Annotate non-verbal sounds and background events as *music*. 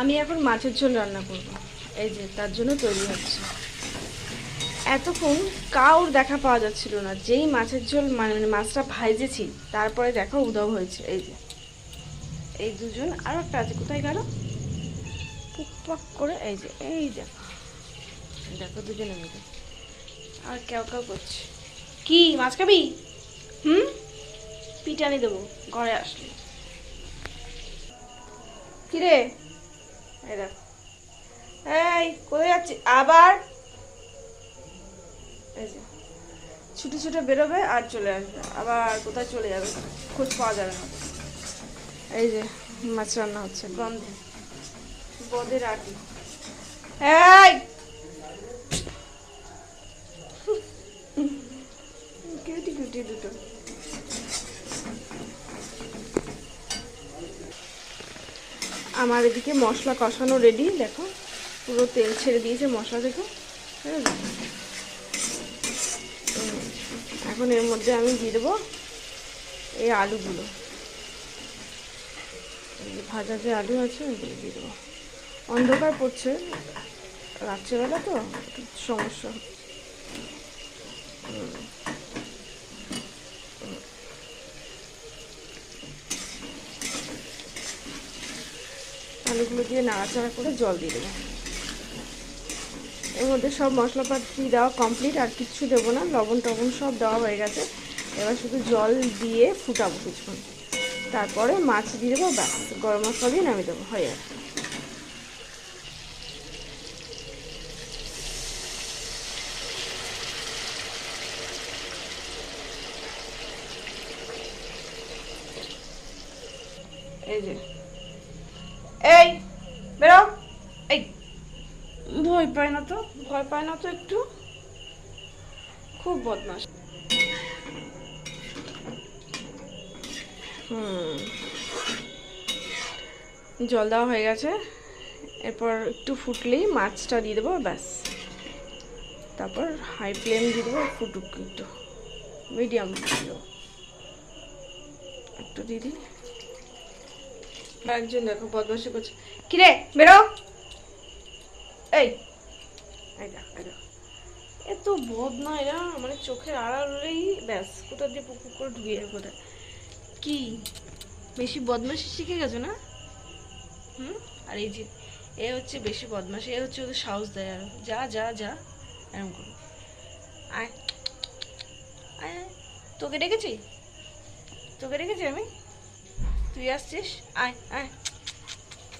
আমি এখন মাছের ঝোল রান্না করব। এই যে, তার জন্য তৈরি হচ্ছে। এতক্ষণ কাউর দেখা পাওয়া যাচ্ছিল না, যেই মাছের ঝোল মানে মানে মাছটা ভাইজেছি তারপরে দেখো উদাও হয়েছে। এই যে, এই দুজন, আর একটা আছে, কোথায় গেল? পুকপাক করে, এই যে, এই দেখো দেখো দুজনে মিলে। আর কেউ কেউ করছে। কি, মাছ খাবি? হুম? পিটানি দেবো, ঘরে আসলে। কিরে? দেখ। এই, কোথায় যাচ্ছি আবার? এই যে, ছুটে ছুটে বেরোবে আর চলে আসবে। আবার কোথায় চলে যাবে? খোঁজ পাওয়া যাবে না। এই যে, মাছ রান্না হচ্ছে। গন্ধে। বদের আটি এই! *laughs* কিউটি কিউটি দুটো। আমার এদিকে মশলা কষানো রেডি দেখো, পুরো তেল ছেড়ে দিয়েছে মশলা ঠিক এখন এর মধ্যে আমি দিয়ে দেবো এই আলুগুলো। ভাজা যে আলু আছে, ওগুলো দিয়ে দেবো। অন্ধকার পড়ছে, রাত্রেবেলা তো সমস্যা হচ্ছে। আলুগুলো দিয়ে নাড়াচাড়া করে জল দিয়ে দেবো। এর মধ্যে সব মশলাপাতি দেওয়া কমপ্লিট আর কিচ্ছু দেবো না, লবণ টবণ সব দেওয়া হয়ে গেছে। এবার শুধু জল দিয়ে ফুটাবো কিছুক্ষণ। তারপরে মাছ দিয়ে দেবো, ব্যাস, গরম মশলা দিয়ে নামিয়ে দেবো, হয়ে যাবে এই যে এই বেরো। এই। ভয় পায় না তো ভয় পায় না তো একটু। খুব বদমাস হুম। জল দেওয়া হয়ে গেছে। এরপর একটু ফুটলেই মাছটা দিয়ে দেবো ব্যাস। তারপর হাই ফ্লেম দিয়ে দেবো ফুটুক একটু। মিডিয়াম দেবো একটু দিয়ে দিই। একজন দেখো বদমাসি করছে। কিরে, বেরো। এই এত বদ না এরা মানে চোখের আড়ালেই, ব্যাস কোথা দিয়ে পুকুর করে ঢুকিয়ে যাবে কোথায়? কি? বেশি বদমাসি শিখে গেছো না? হুম? আর এই যে, এ হচ্ছে বেশি বদমাসি এ হচ্ছে ওদের সাহস দেয় আর। যা যা যা এরকম করো। আয় আয়। তোকে ডেকেছি? তোকে ডেকেছি আমি? তুই আসছিস? আয় আয়।